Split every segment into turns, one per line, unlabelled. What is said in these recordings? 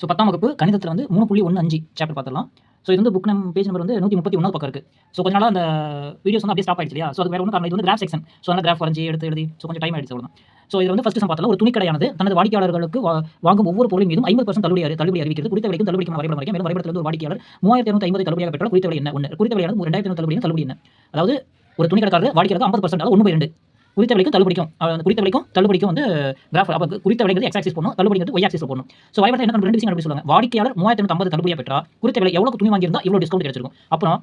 So பத்தாம் வகுப்பு கணிதத்தில் வந்து மூணு புள்ளி ஒன்று அஞ்சு சாப்டர் பார்த்துலாம் ஸோ இது வந்து புக் நம் பேஜ் நம்பர் வந்து நூற்றி முப்பத்தி ஒன்றாவது பக்கம் இருக்குது ஸோ கொஞ்ச நாளாக அந்த வீடியோஸ் வந்து அப்படியே ஸ்டாப் ஆயிடுச்சு இல்லையா? ஸோ அது வேறு ஒன்றும் இது வந்து கிராஃப் செக்ஷன் ஸோ அந்த கிராஃப் வரைஞ்சி எடுத்து எழுதி ஸோ கொஞ்சம் டைம் ஆயிடுச்சு அவ்வளோ ஸோ இது வந்து ஃபஸ்ட்டு பார்த்தலாம் ஒரு துணிக்கடையானது தனது வாடிக்கையாளர்களுக்கு வாங்கும் ஒவ்வொரு பொருளின் மீதும் ஐம்பது பர்சன்ட் தள்ளுபடி தள்ளுபடி அறிவிக்கிறது. குறித்த விலைக்கும் தள்ளுபடிக்கும் வரைபடம் வரைக்கும். மேலும் வரைபடத்தில் ஒரு வாடிக்கையாளர் மூவாயிரத்தி இரநூத்தி ஐம்பது தள்ளுபடியாக பெற்றால் குறித்த விலை என்ன? ஒன்று குறித்த விலையானது ரெண்டாயிரத்தி ஐநூறு தள்ளுபடி தள்ளுபடி என்ன? அதாவது ஒரு துணிக்கடைக்காரர் வாடிக்கையாளர் ஐம்பது பர்சன்ட் அதாவது ஒன்று பை ரெண்டு குறித்த விலைக்கும் தள்ளுபடிக்கும் அந்த குறித்த விலைக்கும் தள்ளுபடிக்கும் வந்து கிராஃப் அப்போ குறித்த விலைங்கிறது எக்ஸ் ஆக்சிஸ் போடணும் தள்ளுபடிங்கிறது ஒய் ஆக்சிஸ் போடணும். ஸோ வரைபடத்தில் என்ன ரெண்டு விஷயம் அப்படி சொல்லுவாங்க. வாடிக்கையாளர் மூவாயிரத்தி ஐம்பது தள்ளுபடியாக பெற்றா குறித்த விலை எவ்வளோ துணி வாங்கியிருந்தா இவ்வளோ டிஸ்கவுண்ட் கிடைச்சிருக்கும். அப்புறம்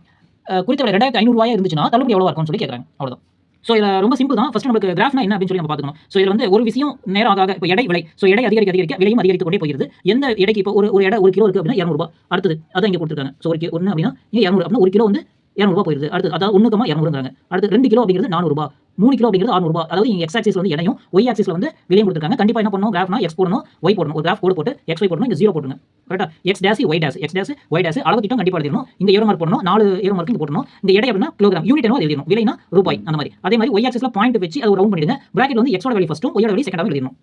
குறித்த விலை ரெண்டாயிரத்தி ஐநூறுவாயா இருந்துச்சுன்னா தள்ளுபடி எவ்வளோ இருக்கும்னு சொல்லி கேட்குறாங்க அவ்வளோதான் ஸோ இதில் ரொம்ப சிம்பிள் தான். ஃபஸ்ட் நம்மளுக்கு கிராஃப்னா என்ன அப்படின்னு சொல்லி நம்ம பார்த்துக்கணும். ஸோ இதில் வந்து ஒரு விஷயம் நேரம் ஆக ஆக இப்போ எடை விலை. ஸோ எடை அதிகரிக்க அதிகரிக்க விலையும் அதிகரித்து கொண்டே போகிறது எந்த எடைக்கு இப்போ ஒரு ஒரு எடை ஒரு கிலோ இருக்குது அப்படின்னா இரநூறுபா அடுத்தது அதான் இங்கே கொடுத்துருக்காங்க. ஸோ ஒரு ஒன்று அப்படின்னா இங்கே இரநூறு அப்படின்னா ஒரு கிலோ வந்து இரநூறுபா போயிருது. அடுத்து அதாவது ஒன்றுக்கமா இரநூறுங்கிறாங்க அடுத்து ரெண்டு கிலோ அப்படிங்கிறது நானூறுபா. மூணு கிலோ அப்படிங்கிறது அறுநூறுபா அதாவது இங்கே எக்ஸ் ஆக்சிஸ் வந்து எடையும் ஒய் ஆக்சிஸ்ல வந்து விலையும் கொடுத்துருக்காங்க. கண்டிப்பாக என்ன பண்ணணும்? கிராஃப்னா எக்ஸ் போடணும் ஒய் போடணும். ஒரு கிராஃப் கோடு போட்டு எக்ஸ் ஒய் போடணும் இங்கே ஜீரோ போட்டுருங்க. கரெக்டாக X dash Y dash X dash Y dash அளவு திட்டம் கண்டிப்பாக எழுதணும் இங்கே ஏரோ மார்க் போடணும் நாலு ஏரோ மார்க் இங்கே போடணும் இந்த எடை அப்படின்னா கிலோகிராம் யூனிட் என்ன எழுதணும் விலைனா ரூபாய் அந்த மாதிரி. அதே மாதிரி ஒய் ஆக்சிஸில் பாயிண்ட் வச்சு அது ரவுண்ட் பண்ணிடுங்க. பிராக்கெட் வந்து எக்ஸோட வேலி ஃபஸ்ட்டும் ஒய்யோட வேலி செகண்டாக எழுதணும்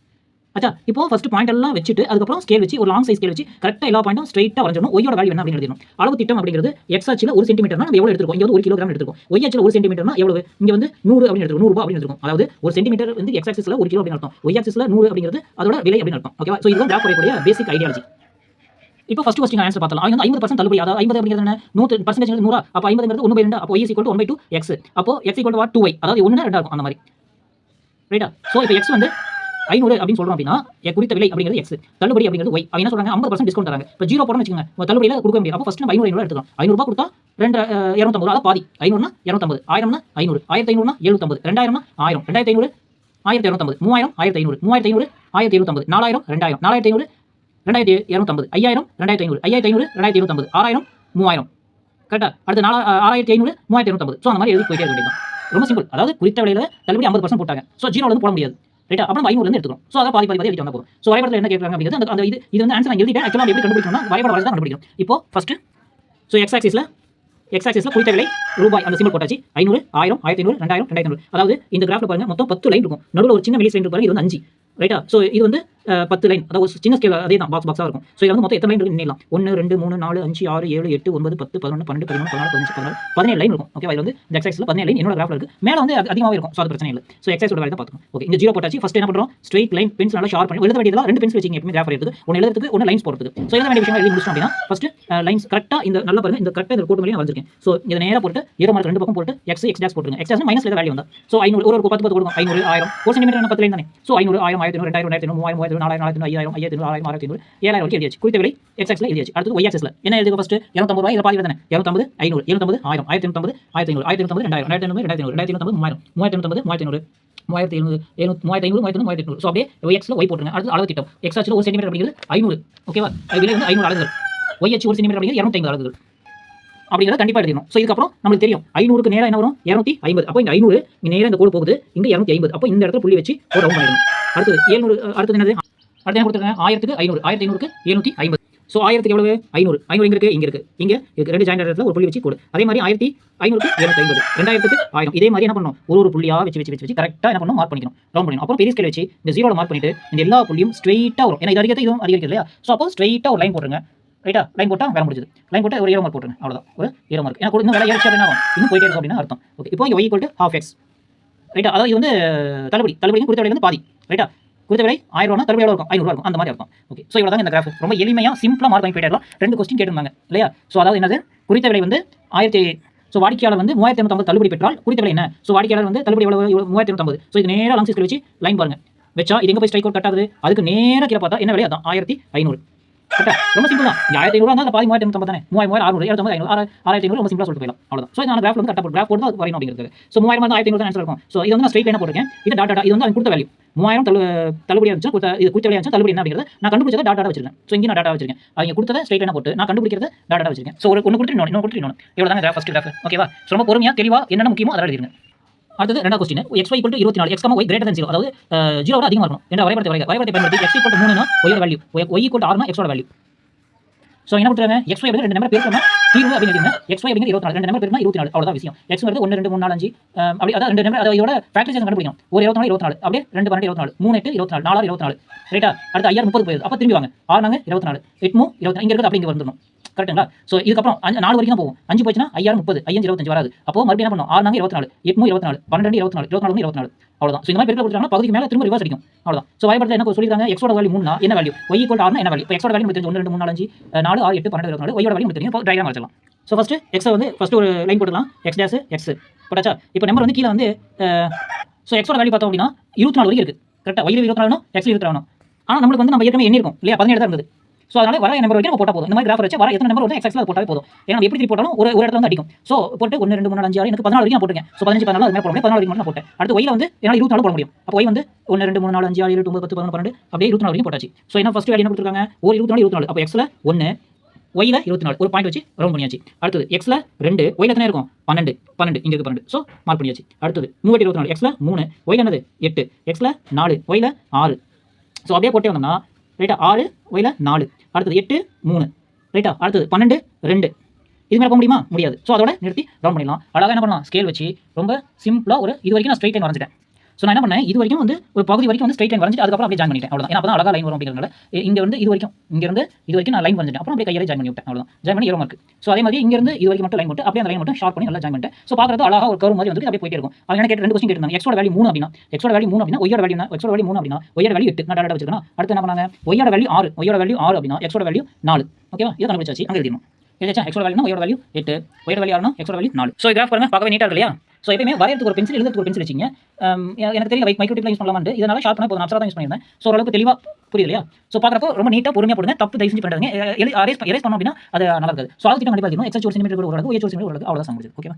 அச்சா இப்போ ஃபர்ஸ்ட் பாயிண்ட் எல்லாம் வச்சுட்டு அதுக்கப்புறம் ஸ்கேல் வச்சு ஒரு லாங் சைஸ் ஸ்கேல் வச்சு கரெக்டாக எல்லா பாயிண்டும் ஸ்ட்ரைட்டாக வரைஞ்சணும் ஒய்யோட வேல்யூ என்ன அப்படிங்கிறது அளவு திட்டம் அப்படிங்கிறது எக்ஸ் ஆச்சில் ஒரு சென்டிமீட்டர்னா நம்ம எவ்வளோ எடுத்துருக்கோம்? இங்கே ஒரு கிலோகிராம் எடுத்துருக்கோம். ஒய் ஆச்சில் ஒரு சென்டிமீட்டர்னா எவ்வளவு? இங்கே வந்து நூறு அப்படின்னு எடுத்துருக்கோம். நூறுபா அப்படின்னு இருக்கும் அதாவது ஒரு சென்டிமீட்டர் வந்து எக்ஸ் ஆக்சிஸில் ஒரு கிலோ அப்படின்னு அர்த்தம். ஒய் ஆக்சிஸில் நூறு அப்படிங்கிறது அதோட விலை அப்படின்னு அர்த்தம். ஓகேவா ஸோ இதுதான் கிராஃப் வரையக்கூடிய பேசிக் ஐடியாலஜி இப்போ ஃபஸ்ட் கொஸ்டின் ஆன்சர் பார்த்தலாம் அவங்க வந்து ஐம்பது பர்சன்ட் தள்ளுபடி. அதாவது ஐம்பது அப்படிங்கிறது என்ன? நூறு பர்சன்டேஜ் நூறா. அப்போ ஐம்பதுங்கிறது ஒன்று பை ரெண்டு. அப்போ Y equal one by two X அப்போ X equal what two Y அதாவது ஒன்று ரெண்டாக இருக்கும். அந்த மாதிரி. ரைட்டா ஸோ இப்போ எக்ஸ் வந்து ஐநூறு அப்படின்னு சொல்றோம் அப்படின்னா குறித்த விலை அப்படிங்கிறது எக்ஸ் தள்ளுபடி அப்படிங்கிறது ஒய் அவங்க என்ன சொல்றாங்க? ஐம்பது பர்சன்ட் டிஸ்கவுண்ட் தராங்க. இப்போ ஜீரோ போடணும் வச்சுக்கோங்க. தள்ளுபடியில் கொடுக்க முடியாது அப்போ ஃபர்ஸ்ட் நம்ம ஐநூறு ஐநூறு எடுத்துக்கலாம். ஐநூறுபா கொடுத்தா ரெண்டு இரநூத்தம்பது அதாவது பாதி. ஐநூறுனா இரநூத்தம்பது. ஆயிரம்னா ஐநூறு. ஆயிரத்தி ஐநூறுனா எழுநூத்தம்பது ரெண்டாயிரம்னா ஆயிரம். ரெண்டாயிரத்தி ஐநூறு ஆயிரத்தி இரநூத்தம்பது மூவாயிரம் ஆயிரத்தி ஐநூறு மூவாயிரத்தி ஐநூறு ஆயிரத்தி எழுநூத்தம்பது நாலாயிரம் ரெண்டாயிரம். நாலாயிரத்தி ஐநூறு ரெண்டாயிரத்தி இரநூத்தம்பது. ஐயாயிரம் ரெண்டாயிரத்தி ஐநூறு ஐயாயிரத்தி ஐநூறு ரெண்டாயிரத்தி இருநூத்தம்பது. ஆறாயிரம் மூவாயிரம். கரெக்டாக அடுத்து நாலா ஆறாயிரத்தி ஐநூறு மூவாயிரத்தி இரநூத்தம்பது. ஸோ அந்த மாதிரி எழுதி போயிட்டே இருக்க வேண்டியது ரொம்ப சிம்பிள் அதாவது குறித்த விலையில தள்ளுபடி ஐம்பது பர்சன்ட் போட்டாங்க. ஸோ ஜீரோல வந்து போட முடியாது. ரைட்டா அப்புறம் ஐநூறுலேருந்து எடுத்துக்கிறோம். ஸோ அதான் பாதி பாதி பாதி எழுதி வந்தா போதும். ஸோ வரைபடத்தில் என்ன கேட்குறாங்க அப்படிங்கிறது அந்த அந்த இது இது வந்து ஆன்சர் நான் எழுதிட்டேன். ஆக்சுவலாக எப்படி கண்டுபிடிக்கணும் வரைபட வரைதான் கண்டுபிடிக்கணும் இப்போ ஃபர்ஸ்ட் ஸோ எக்ஸ் ஆக்சிஸில் எக்ஸ் ஆக்சிஸில் குறித்த விலை ரூபாய். அந்த சிம்பிள் போட்டாச்சு. ஐநூறு ஆயிரம் ஆயிரத்தி ஐநூறு ரெண்டாயிரம் ரெண்டாயிரத்தி அதாவது இந்த கிராஃபில் பாருங்க மொத்தம் பத்து லைன் இருக்கும். நடுவில் ஒரு சின்ன வெளியே லைன் பாருங்க இது வந்து அஞ்சு. ரைட்டா ஸோ இது வந்து பத்து லைன் அதாவது சின்ன ஸ்கேல் அதே தான் பாக்ஸ் பாக்ஸாக இருக்கும் ஸோ இது வந்து மொத்தம் எத்தனை லைன் இருக்கு ஒன்று ரெண்டு மூணு நாலு அஞ்சு ஆறு ஏழு எட்டு ஒன்பது பத்து பதினொன்று பன்னெண்டு பதிமூணு பதினாலு பதினஞ்சு பதினாறு பதினேழு லைன் இருக்கும் ஓகே இது வந்து இந்த எக்ஸைஸில் பதினேழு லைன் என்னோட கிராஃபில் இருக்கு மேலே வந்து அதிகமாக இருக்கும் ஸோ அது பிரச்சனை இல்லை ஸோ எக்ஸைஸோட வேலை தான் பார்த்துக்கணும் ஓகே இந்த ஜீரோ போட்டாச்சு ஃபஸ்ட் என்ன பண்ணுறோம் ஸ்ட்ரெயிட் லைன் பென்சில் நல்லா ஷார்ப் பண்ணி எழுத வேண்டியதெல்லாம் ரெண்டு பென்சில் வச்சிங்க எப்பவுமே கிராஃப் எடுத்து ஒன்று எழுதுறதுக்கு ஒன்று லைன்ஸ் போடுறதுக்கு ஸோ எழுத வேண்டிய விஷயம் எழுதி முடிச்சோம் அப்படின்னா ஃபஸ்ட் லைன்ஸ் கரெக்டாக இந்த நல்லா பாருங்க இந்த கரெக்டாக இந்த கோட்டு மேலே வந்திருக்கேன் ஸோ இதை நேராக போட்டு ஏற மாதிரி ரெண்டு பக்கம் போட்டு எக்ஸ் எக்ஸ் டேஸ் போட்டுருங்க எக்ஸ் மைனஸ் வேலை வந்தால் ஸோ ஐநூறு ஒரு பத்து பத்து கொடுக்கும் ஐநூறு ஆயிரம் ஒரு சென்டிமீட்டர் பத்து லைன் தானே ஸோ ஐநூறு ஆயிரம் ஆயிரத்தி ஐநூறு ரெண்டாயிரம் ரெண்டாயிரத்தி ஐநூறு மூவாயிரம் மூவாயிரம் நாலாயிரம் ஐயாயிரம் ஐயாயிரத்தி ஆயிரம் ஆயிரத்தி ஐநூறு ஏழாயிரம் வரைக்கும் எழுதியாச்சு. குறித்த விலை எழுதியாச்சு. அடுத்து ஒய் என்ன இரநூத்தம்பது ரூபாய். இதில் பாதி தானே? இரநூத்தம்பது ஐநூறு. ஆயிரம். ஆயிரத்தி ஐநூத்தம்பது ஆயிரத்தி ஐநூறு ஆயிரத்தி ஐநூத்தம்பது ரெண்டாயிரம். ரெண்டாயிரத்தி ஐநூறு ரெண்டாயிரத்தி ஐநூறு. ரெண்டாயிரத்தி ஐநூறு மூவாயிரம். மூவாயிரத்தி ஐநூத்தம்பது மூவாயிரத்தி ஐநூறு. மூவாயிரத்தி எழுநூறு மூவாயிரத்தி ஐநூறு மூவாயிரத்தி மூவாயிரத்தி ஸோ அப்படியே ஒய் போட்டுருங்க. அடுத்து அளவு திட்டம் எக்ஸ் ஆச்சு ஒரு சென்டிமீட்டர் அப்படிங்கிறது ஐநூறு. ஓகேவா விலை வந்து ஐநூறு ஒய் அச்சு ஒரு சென்டிமீட்டர் அப்படிங்கிறது இரநூத்தி அப்படிங்கிறத கண்டிப்பாக எழுதணும் ஸோ இதுக்கப்புறம் நம்மளுக்கு தெரியும். ஐநூறுக்கு நேரம் என்ன வரும்? இரநூத்தி ஐம்பது. அப்போ இந்த ஐநூறு இந்த கோடு போகுது. இங்கே இரநூத்தி ஐம்பது. அப்போ இந்த இடத்துல புள்ளி வச்சு ஒரு ரவுண்ட் பண்ணிடணும் அடுத்தது ஏழ்நூறு அடுத்தது என்னது? அடுத்து என்ன கொடுத்துருக்காங்க? ஆயிரத்துக்கு ஐநூறு. ஆயிரத்தி ஐநூறுக்கு எழுநூத்தி ஐம்பது. ஸோ ஆயிரத்துக்கு எவ்வளவு? ஐநூறு. ஐநூறு இங்கே இருக்கு? இங்கே இருக்கு. இங்கே இருக்கு. ரெண்டு ஜாயின் இடத்துல ஒரு புள்ளி வச்சு போடு அதே மாதிரி ஆயிரத்தி ஐநூறுக்கு எழுநூத்தி ஐம்பது. ரெண்டாயிரத்துக்கு ஆயிரம். இதே மாதிரி என்ன பண்ணணும்? ஒரு ஒரு புள்ளியாக வச்சு வச்சு வச்சு வச்சு கரெக்டாக என்ன பண்ணணும்? மார்க் பண்ணிக்கணும். ரவுண்ட் பண்ணிக்கணும். அப்புறம் பெரிய ஸ்கேல் வச்சு இந்த ஜீரோவில் மார்க் பண்ணிட்டு இந்த எல்லா புள்ளியும் ஸ்ட்ரெயிட்டாக வரும். ஏன்னா இது அதிகத்தை இதுவும் அதிகரிக்கிறது இல்லையா? ஸோ அப்போ ஸ்ட்ரெயிட்டாக ஒரு லைன் போட்டுருங்க. ரைட்டா லைன் போட்டால் வேலை முடிஞ்சது. லைன் போட்டு ஒரு ஏரோ மார்க் போட்டுருங்க. அவ்வளோதான் ஒரு ஏரோ மார்க் ஏன்னா கூட இன்னும் வேலை ஏறிச்சு அப்படின்னா ஆகும். இன்னும் போயிட்டே இருக்கும் அப்படின்னா அர்த்தம். ஓகே இப்போ ஒய் ஈக்குவல் ஹாஃப் எக்ஸ் ரைட்டா அதாவது இது வந்து தள்ளுபடி. தள்ளுபடி குறித்த விலை வந்து பாதி ரைட்டா குறித்த விலை ஆயிரம் ரூபா தள்ளுபடி இருக்கும்? ஐநூறு இருக்கும். அந்த மாதிரி இருக்கும். ஓகே ஸோ இவ்வளோ இந்த கிராஃப் ரொம்ப எளிமையாக சிம்பிளாக மார்க் வாங்கி போயிட்டாங்க ரெண்டு கொஸ்டின் கேட்டிருந்தாங்க. இல்லையா? ஸோ அதாவது என்னது? குறித்த விலை வந்து ஆயிரத்தி ஸோ வாடிக்கையாளர் வந்து மூவாயிரத்தி இரநூத்தம்பது தள்ளுபடி பெற்றால் குறித்த விலை என்ன? ஸோ வாடிக்கையாளர் வந்து தள்ளுபடி எவ்வளோ மூவாயிரத்தி இரநூத்தம்பது ஸோ இது நேராக லாங் வச்சு லைன் பாருங்க. வச்சா இது எங்கே போய் ஸ்ட்ரைக் அவுட் கட்டாது அதுக்கு நேராக கீழே பார்த்தா என்ன விலை? அதான் ஆயிரத்தி ஐநூறு. கரெக்டா ரொம்ப சிம்பிள் தான். ஆயிரத்தி ஐநூறு இருந்தால் பாதி மூவாயிரத்தி தானே? மூவாயிரம் ஆறு ஐநூறு ஆயிரத்தி ஐநூறு ரொம்ப சிம்பிளாக சொல்லிட்டு போயிடலாம். ஸோ நான் கிராஃப் வந்து கரெக்டாக கிராஃப் போட்டு அது வரையணும் அப்படிங்கிறது. ஸோ மூவாயிரம் ஆயிரத்தி ஐநூறு ஆன்சர் இருக்கும். ஸோ இது வந்து நான் ஸ்ட்ரைட் லைனாக போட்டிருக்கேன். இது டாட்டா இது வந்து அவன் கொடுத்த வேல்யூ மூவாயிரம் தள்ளு தள்ளுபடியாக இருந்துச்சு கொடுத்த இது குறித்த இருந்துச்சு தள்ளுபடி என்ன அப்படிங்கிறது நான் கண்டுபிடிச்சதை டாட்டா வச்சிருக்கேன். ஸோ இங்கே நான் டாட்டா வச்சிருக்கேன். அவங்க கொடுத்ததை ஸ்ட்ரைட் லைனாக போட்டு நான் கண்டுபிடிக்கிறது டாட்டா வச்சிருக்கேன். ஸோ ஒரு ஒன்று கொடுத்து இன்னொன்று கொடுத்து இன்னொன்று இவ்வளோ கிராஃப் ஃபஸ்ட் கிராஃப் ஓகேவா ரொம்ப பொறுமையாக தெளிவாக என்னென்ன முக்கியமோ அதை எழுதிருங்க அடுத்தது ரெண்டாவது கொஸ்டின் எக்ஸ் ஒய் ஈக்குவல் இருபத்தி நாலு X Y greater than zero அதாவது ஜீரோ அதிகமாக இருக்கும் என்ற வரைபடத்தை வரைக. வரைபடத்தை பயன்படுத்தி எக்ஸ் ஈக்குவல் மூணுனா ஒய்யோட வேல்யூ ஒய் ஈக்குவல் ஆறுனா எக்ஸோட வேல்யூ ஸோ என்ன கொடுத்துருங்க எக்ஸ் ஒய் ரெண்டு நம்பர் பேருக்காம தீர்வு அப்படின்னு எக்ஸ் ஒய் அப்படிங்கிறது இருபத்தி நாலு ரெண்டு நம்பர் பேருமா இருபத்தி நாலு அவ்வளோதான் விஷயம் எக்ஸ் வருது ஒன்று ரெண்டு மூணு நாலு அஞ்சு அப்படி அதாவது ரெண்டு நம்பர் அதை இதோட ஃபேக்டரைசேஷன் கண்டுபிடிக்கும் ஒரு இருபத்தி நாலு இருபத்தி நாலு அப்படியே ரெண்டு பன்னெண்டு இருபத்தி நாலு மூணு எட்டு இருபத்தி நாலு நாலாறு இருபத்தி நாலு ரைட்டா அடுத்து ஐயாயிரம் முப்பது போயிருது அப்போ திரும்பி வாங்க ஆறு நாங்க இருபத்தி நாலு எட்மூ இருபத்தி இங்கே இருக்குது அப்படி இங்கே வந்துடணும் கரெக்ட்டுங்களா ஸோ இதுக்கப்புறம் அஞ்சு நாலு வரைக்கும் போகும் அஞ்சு போச்சுன்னா ஐயாயிரம் முப்பது ஐயஞ்சு இருபத்தஞ்சு வராது அப்போ மறுபடியும் என்ன பண்ணும் ஆறு நாங்க இருபத்தி நாலு எட்மூ இருபத்தி நாலு பன்னெண்டு இருபத்தி நாலு இருபத்தி நாலு இருபத்தி நாலு அவ்வளோதான் ஸோ இந்த மாதிரி பேருக்கு கொடுத்தாங்க பகுதிக்கு மேலே திரும்ப ரிவர்ஸ் அடிக்கும் அவ்வளோதான் ஸோ வரைபடத்தில் என்ன சொல்லியிருக்காங்க எக்ஸோட வேல்யூ மூணு என்ன வேல்யூ ஒய் ஈக்குவல் ஆறுனா என்ன வேல்யூ இப்போ எக்ஸோட வேல்யூ ஒன்று ரெண்டு மூணு நாலஞ்சு நாலு நாலு ஆறு எட்டு பன்னெண்டு இருபத்தி நாலு ஒய்யோட வழி தெரியும். இப்போ ட்ரைகிராம் வச்சிடலாம் ஸோ ஃபஸ்ட்டு எக்ஸை வந்து ஃபஸ்ட்டு ஒரு லைன் போட்டுக்கலாம். எக்ஸ் டேஸ் எக்ஸ் போட்டாச்சா? இப்போ நம்பர் வந்து கீழே வந்து ஸோ எக்ஸோட வேல்யூ பார்த்தோம் அப்படின்னா இருபத்தி நாலு வரைக்கும் இருக்குது கரெக்டாக ஒய்யில் இருபத்தி நாலு எக்ஸில் இருபத்தி நாலு ஆனால் நம்மளுக்கு வந்து நம்ம ஏற்கனவே எண்ணி இருக்கும் இல்லையா? பதினேழு தான் இருந்தது. ஸோ அதனால வர நம்பர் வரைக்கும் நம்ம போட்டால் போதும். இந்த மாதிரி கிராஃப் வச்சு வர எத்தனை நம்பர் வந்து எக்ஸில் அது போட்டாலே போதும். ஏன்னா நம்ம எப்படி திருப்பி போட்டாலும் ஒரு ஒரு இடத்துல வந்து அடிக்கும். ஸோ போட்டு ஒன்று ரெண்டு மூணு அஞ்சு ஆறு எனக்கு பதினாலு வரைக்கும் நான் போட்டுருக்கேன். ஸோ பதினஞ்சு பதினாலு அது மாதிரி போட முடியும் பதினாலு வரைக்கும் நான் போட்டேன். அடுத்து ஒய்யில் வந்து என்னால் இருபத்தி நாலு போட முடியும். அப்போ ஒய் வந்து ஒன்று ரெண்டு மூணு நாலு அஞ்சு ஆறு ஏழு எட்டு, ஒன்பது பத்து பதினொன்று பன்னெண்டு அப்படியே இருபத்தி நாலு வரைக்கும் போட்டாச்சு. ஸோ என்ன ஃபஸ்ட்டு என்ன கொடுத்துருக்காங்க? ஒரு இருபத்தி நாலு இருபத்தி நாலு. அப்போ எக்ஸில் ஒன்று ஒய்யில் இருபத்தி நாலு. ஒரு பாயிண்ட் வச்சு ரவுண்ட் பண்ணியாச்சு. அடுத்தது எக்ஸில் ரெண்டு ஒய்யில் எத்தனை இருக்கும்? பன்னெண்டு. பன்னெண்டு. இங்கே இருக்கு பன்னெண்டு. ஸோ மார்க் பண்ணியாச்சு. அடுத்தது மூவாயிரத்தி இருபத்தி நாலு. எக்ஸில் மூணு ஒயில் என்னது? எட்டு. எக்ஸில் நாலு ஒய்யில் ஆறு. ஸோ அப்படியே போட்டே வந்தோம்னா ரைட்டா ஆறு ஒயில நாலு. அடுத்தது எட்டு மூணு. ரைட்டா அடுத்தது பன்னெண்டு ரெண்டு. இது மேலே போக முடியுமா? முடியாது. ஸோ அதோட நிறுத்தி ரவுண்ட் பண்ணிடலாம். அழகாக என்ன பண்ணலாம்? ஸ்கேல் வச்சு ரொம்ப சிம்பிளாக ஒரு இது வரைக்கும் நான் ஸ்ட்ரைட் லைன் வரைஞ்சிட்டேன். ஸோ நான் என்ன பண்ணேன் இது வரைக்கும் வந்து ஒரு பகுதி வரைக்கும் வந்து ஸ்ட்ரைட் லைன் வரைஞ்சிட்டு அதுக்கப்புறம் அப்படியே ஜாயின் பண்ணிட்டேன் அவ்வளோ ஏன்னா அப்போ தான் அழகாக லைன் வரும் அப்படிங்கிறதுனால இங்கே வந்து இது வரைக்கும் இங்கேருந்து இது வரைக்கும் நான் லைன் வரைஞ்சிட்டேன் அப்புறம் அப்படியே கையாலே ஜாயின் பண்ணி விட்டேன் அவ்வளோ ஜாயின் பண்ணி இருக்கு ஸோ அதே மாதிரி இங்கேருந்து இது வரைக்கும் மட்டும் லைன் போட்டு அப்படியே அந்த லைன் மட்டும் ஷார்ட் பண்ணி நல்லா ஜாயின் பண்ணிட்டேன் ஸோ பார்க்குறது அழகாக ஒரு கரு மாதிரி வந்து அப்படியே போயிட்டே இருக்கும் அவங்க எனக்கு கேட்டு ரெண்டு கொஸ்டின் கேட்டிருந்தாங்க எக்ஸோட வேல்யூ மூணு அப்படின்னா எக்ஸோட வேல்யூ மூணு அப்படின்னா ஒய்யோட வேல்யூ எக்ஸோட வேல்யூ மூணு அப்படின்னா ஒய்யோட வேல்யூ எட்டு நான் டேரக்டாக வச்சிருக்கேன் அடுத்து என்ன பண்ணாங்க ஒய்யோட வேல்யூ ஆறு ஒய்யோட வேல்யூ ஆறு அப்படின்னா எக்ஸோட வேல்யூ நாலு ஓகேவா இதை கண்டுபிடிச்சாச்சு அங்கே எழுதிடணும் எழுதிச்சா எக்ஸோட வேல்யூனா ஒய்யோட வேல்யூ எட்டு ஒய்யோட வேல்யூ ஆறுனா எக்ஸோட வேல்யூ நாலு ஸோ கிராஃப் பாருங்க பார்க்கவே நீட்டாக இருக்கு இல்லையா ஸோ எப்பயுமே வரையறதுக்கு ஒரு பென்சில் எழுதுறதுக்கு ஒரு பென்சில் வச்சிங்க எனக்கு தெரியல மைக்ரோ டிப்ல யூஸ் பண்ணலாமான்னு இதனால ஷார்ப் பண்ண போதும். அப்சரா தான் யூஸ் பண்ணியிருந்தேன் ஸோ ஓரளவுக்கு தெளிவாக புரியுது இல்லையா? ஸோ பார்க்குறப்போ ரொம்ப நீட்டாக பொறுமையாக போடுங்க. தப்பு தயவு செஞ்சு பண்ணுறாங்க அரேஸ் அரேஸ் பண்ணோம் அப்படின்னா அது நல்லா இருக்காது. ஸோ அதுக்கு கண்டிப்பாக இருக்கணும் எக்ஸ் ஒரு சென்டிமீட்டர் ஒரு அளவுக்கு ஒரு சென்டிமீட்டர் ஒரு அளவுக்கு அவ்வளோ தான் முடிஞ்சது. ஓகேவா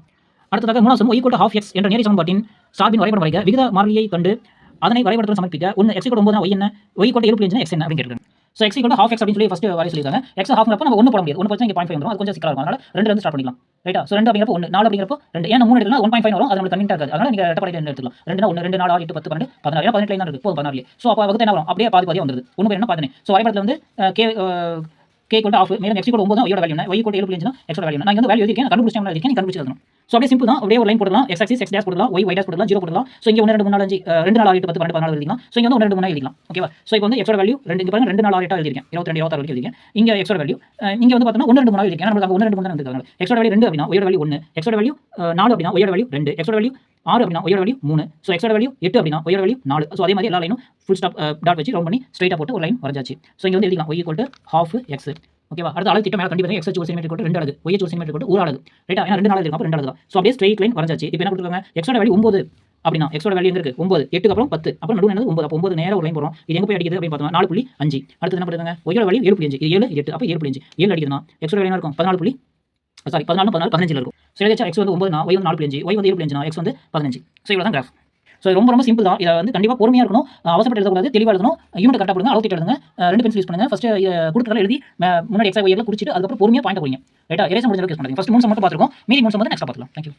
அடுத்ததாக மூணாவது சமம் ஈக்குவல் ஹாஃப் எக்ஸ் என்ற நேரி சமன்பாட்டின் சார்பின் வரைபடம் வரைக. விகித மாறிலியை கண்டு அதனை வரைபடத்தில் சமர்ப்பிக்க. ஒன்று எக்ஸ் ஒன்பது ஒய் என்ன? ஒய் கோட்டை ஏழு எக்ஸ் என்ன அப்படின்னு கேட்டிருக்காங்க. ஸோ எக்ஸ் கூட ஹாஃப் எக்ஸ் அப்படின்னு சொல்லி ஃபஸ்ட்டு வரை சொல்லியிருக்காங்க. எக்ஸ் ஹாஃப் நம்ம ஒன்று போட முடியாது. ஒன்று பர்சன்ட் இங்கே பாயிண்ட் ஃபைவ் வரும் அது கொஞ்சம் சிக்கலாக இருக்கும். அதனால் ரெண்டு வந்து ஸ்டார்ட் பண்ணிக்கலாம் ரைட்டா ஸோ ரெண்டு அப்படிங்கிறப்போ ஒன்று நாலு அப்படிங்கிறப்போ ரெண்டு. ஏன்னா மூணு எடுக்கலாம் ஒன் பாயிண்ட் ஃபைவ் வரும். அது நம்மளுக்கு தனியாக இருக்காது. அதனால் நீங்கள் ரெண்டு எடுத்துக்கலாம். ரெண்டு ஒன்று ரெண்டு நாலு ஆறு எட்டு பத்து பன்னெண்டு பதினாறு. பதினெட்டு தான் இருக்குது போதும் பதினாறு ஸோ அப்போ வகுத்து என்ன வரும்? அப்படியே பாதி பாதியாக வந்துருது. ஒன்று பேர் என்ன? பதினே ஸோ வரைபடத்தில் வந்து கே கே கொண்டு ஆஃப் மேலும் எக்ஸ் கூட ஒன்பது ஒய்யோட வேல்யூ ஒய் கூட ஏழு புள்ளி எக்ஸோட வேல்யூ நான் வந்து வேல்யூ எழுதிருக்கேன் கண்டுபிடிச்சேன் எழுதிருக்கேன் நீ கண்டுபிடிச்சு ஸோ அப்படியே சிம்பிள் தான். ஒரே ஒரு லைன் போடலாம் எக்ஸ் ஆக்சிஸ் எக்ஸ் டேஸ் போடலாம் ஒய் ஒய் டேஸ் போடலாம் ஜீரோ போடலாம் ஸோ இங்கே ஒன்று ரெண்டு மூணு நாலு அஞ்சு ரெண்டு நாள் ஆறு எட்டு பத்து பன்னெண்டு பதினாலு எழுதிக்கலாம். ஸோ இங்கே வந்து ஒன்று ரெண்டு மூணு எழுதிக்கலாம். ஓகேவா ஸோ இப்போ வந்து எக்ஸோட வேல்யூ ரெண்டு இங்க பாருங்க ரெண்டு நாள் ஆறு எட்டா எழுதிருக்கேன் இருபத்தி ரெண்டு இருபத்தாறு எழுதிருக்கேன் இங்கே எக்ஸோட வேல்யூ இங்கே வந்து பார்த்தோம்னா ஒன்று ரெண்டு மூணு எழுதிருக்கேன் நம்மளுக்கு ஒன்று ரெண்டு மூணு தான் எக்ஸோட வேல்யூ ரெண்டு அப்படின்னா ஒயோட வேல்யூ ஒன்று எக்ஸோட வேல்யூ நாலு அப்படின்னா ஒயோட வேல்யூ ரெண்டு. எக்ஸோட வேல்யூ ஆறு அப்படின்னா ஒய்யோட வேல்யூ மூணு. ஸோ எக்ஸோட வேல்யூ எட்டு அப்படின்னா ஒய்யோட வேல்யூ நாலு. ஸோ அதே மாதிரி எல்லா லைனும் ஃபுல் ஸ்டாப் டாட் வச்சு ரவுண்ட் பண்ணி ஸ்ட்ரைட்டாக போட்டு ஒரு லைன் வரைஞ்சாச்சு. ஸோ இங்கே வந்து எழுதிக்கலாம். Y equal to half x ஓகேவா அடுத்த அளவு திட்டம் மேலே கண்டிப்பாக எக்ஸ் ஒரு சென்டிமீட்டர் கொண்டு ரெண்டு அழகு ஒய் ஒரு சென்டிமீட்டர் கொண்டு ஒரு அழகு ரைட்டா ஏன்னா ரெண்டு நாள் இருக்கும் அப்போ ரெண்டு அழகு தான் ஸோ அப்படியே ஸ்ட்ரைட் லைன் வரைஞ்சாச்சு. இப்போ என்ன கொடுத்துருக்காங்க? எக்ஸோட வேல்யூ ஒம்பது அப்படின்னா எக்ஸோட வேல்யூ எங்க இருக்கு? ஒன்பது. எட்டுக்கு அப்புறம் பத்து. அப்புறம் நடுவு என்னது? ஒன்பது. அப்போ ஒன்பது நேரம் ஒரு லைன் போகிறோம் இது எங்க போய் அடிக்குது அப்படின்னு பார்த்தோம் நாலு புள்ளி அஞ்சு. அடுத்து என்ன பண்ணுறாங்க ஒய்யோட வேல்யூ ஏழு புள்ளி அஞ்சு. இது ஏழு எட்டு. அப்போ ஏழு புள்ளி அஞ்சு. ஏழு அடிக்குதுன்னா எக்ஸோட வேலையாக இருக்கும்? பதினாலு புள்ளி சாரி பதினாலு பதினாலு பதினஞ்சில் இருக்கும். சரி எக்ஸ் வந்து ஒன்பதுனா ஒய் வந்து நாலு புள்ளி அஞ்சு. ஒய் வந்து ஏழு புள்ளி அஞ்சுனா எக்ஸ் வந்து பதினஞ்சு. ஸோ இவ்வளோ தான் கிராஃப் ஸோ ரொம்ப ரொம்ப சிம்பிள் தான். இதை வந்து கண்டிப்பாக பொறுமையாக இருக்கணும். அவசரப்பட்டு எழுதக்கூடாது தெளிவாக எழுதணும். யூனிட் கரெக்டாக கொடுங்க அளவு எழுதுங்க. ரெண்டு பென்சில் யூஸ் பண்ணுங்க. ஃபஸ்ட்டு கொடுக்குறத எழுதி முன்னாடி எக்ஸாம் ஒய்யில் குடிச்சிட்டு அதுக்கப்புறம் பொறுமையாக பாயிண்ட் போறீங்க ரைட்டா எரேஸ் முடிஞ்ச யூஸ் பண்ணுங்க ஃபஸ்ட் மூணு மட்டும் பார்த்துருக்கோம். மீதி மூணு சம் வந்து நெக்ஸ்ட் பார்த்துக்கலாம். தேங்க்யூ